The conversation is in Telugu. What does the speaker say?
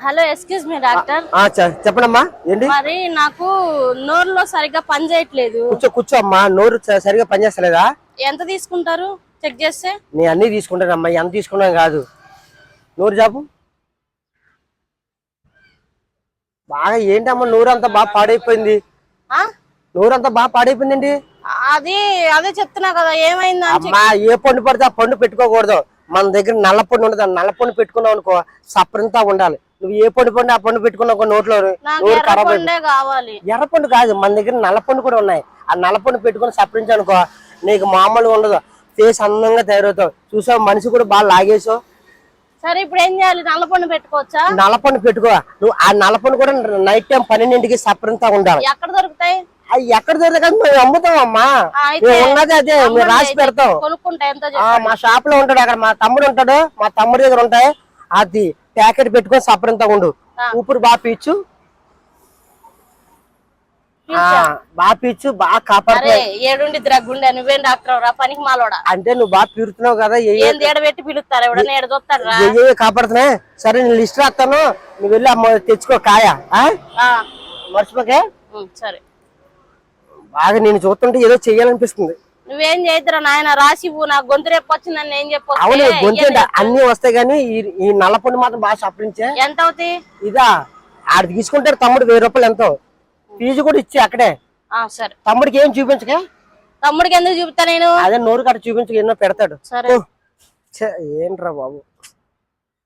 హలో ఎక్స్క్యూజ్ మీ డాక్టర్ ఆ, చె- చెప్పండమ్మా ఏంటి? మరి నాకు నోరులో సరిగ్గా పని చేయట్లేదు. కూర్చో కూర్చో అమ్మా నోరు స- సరిగా పనిచేస్తలేదా ఎంత తీసుకుంటారు? చెక్ చేస్తే? నేను అన్ని తీసుకుంటానమ్మా ఎంత తీసుకున్నాం కాదు. నోరు జాపు. బాగా ఏంటమ్మా నోరు అంతా బాగా పాడైపోయింది? ఆ? నోరు అంతా బాగా పాడైపోయిందండి అది అదే చెప్తున్నా కదా ఏమైందా అమ్మా ఏ పండు పడితే ఆ పండు పెట్టుకోకూడదు. మన దగ్గర నల్ల పండు ఉండదు నల్ల పండు పెట్టుకున్నావు అనుకో సపరంతా ఉండాలి. నువ్వు ఏ పండు పండు ఆ పండు నోట్లో నోరు ఖరాబ్ అయిపోయింది పండే కావాలి. ఎర్ర పండు కాదు మన దగ్గర నల్ల పండు కూడా ఉన్నాయి. ఆ నల్ల పండు పెట్టుకుని సపరించు అనుకో నీకు మామూలుగా ఉండదు. ఫేస్ అందంగా తయారవుతావు. చూసావు? మనిషి కూడా బాగా లాగేసావు. సరే ఇప్పుడు ఏం చేయాలి? నల్ల పండు పెట్టుకోవచ్చా? నల్ల పండు పెట్టుకో. నువ్వు ఆ నల్ల పండు కూడా నైట్ టైం పన్నెండింటికి సపరంతా ఉండాలి. ఎక్కడ దొరుకుతాయి? అవి ఎక్కడ దొరకదు మేము అమ్ముతాం అమ్మా ఉన్నది అదే మేము రాసి పెడతాం. మా షాప్లో ఉంటాడు అక్కడ మా తమ్ముడు ఉంటాడు. మా తమ్ముడి దగ్గర ఉంటాయి. అది ప్యాకెట్ పెట్టుకొని సపరంతా ఉండు. ఊపిరి బాగా పీచు. బాగా పీచు బాగా కాపాడుతు అరే ఏడుండి గుండె. నువ్వేం డాక్టర్ రా పనికి మాలోడా? అంటే నువ్వు బాగా పీరుతున్నావు కదా ఏడబెట్టి పిలుస్తారు? ఎవడన్నా ఏడ చూస్తాడు కాపాడుతున్నాయి సరే నేను లిస్ట్ రాస్తాను. నువ్వు వెళ్ళి అమ్మ తెచ్చుకో కాయ. మర్చిపోకే? సరే. బాగా నేను చూస్తుంటే ఏదో చెయ్యాలనిపిస్తుంది. నువ్వేం చేయదురా నాయన? రాసి నాకు గొంతు రేపు వచ్చిందని నేను చెప్పొస్తే అవును గొంతు. అన్ని వస్తాయి కానీ ఈ- ఈ నల్ల పండు మాత్రం బాగా సపరించే ఎంత అవుతాయి? ఇదా ఆడ తీసుకుంటారు తమ్ముడు వెయ్యి రూపాయలు ఎంతో. ఫీజు కూడా ఇచ్చి అక్కడే. సరే. తమ్ముడికి ఏం చూపించకే? తమ్ముడికి ఎందుకు చూపుతా నేను? అదే నోరు కట్ట చూపించక ఎన్నో పెడతాడు. సరే. ఏంట్రా బాబు?